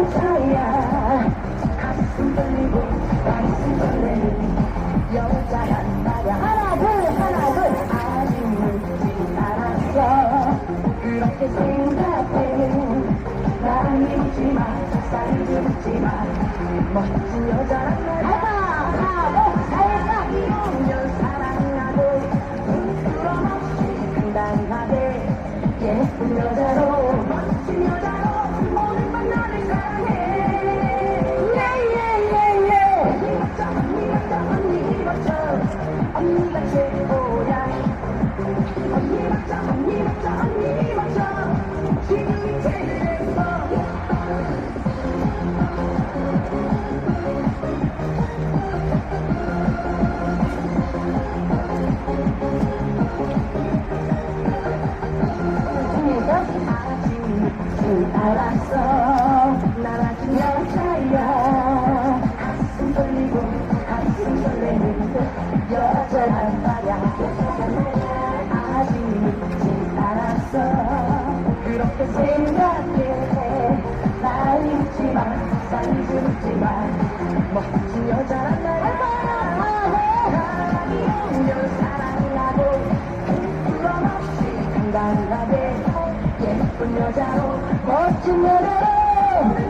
여자야 가슴 떨리고 가슴 설레는 여자란 말야. 하나 둘 하나 둘. 아직 늦지 않았어. 그렇게 생각해 난 잊지마 사이즈 잊지마. 멋진 여자란 말야. 하고 살까 이혼년 사랑하고 부끄럼 없이 당당하게 예쁜 여자로 않았어. 그렇게 생각해. 날 잊지마 잊지마 멋진 여자란 말야 사랑이 오면 사랑하고 부끄럼 없이 당당하게 예쁜 여자로 멋진 여자로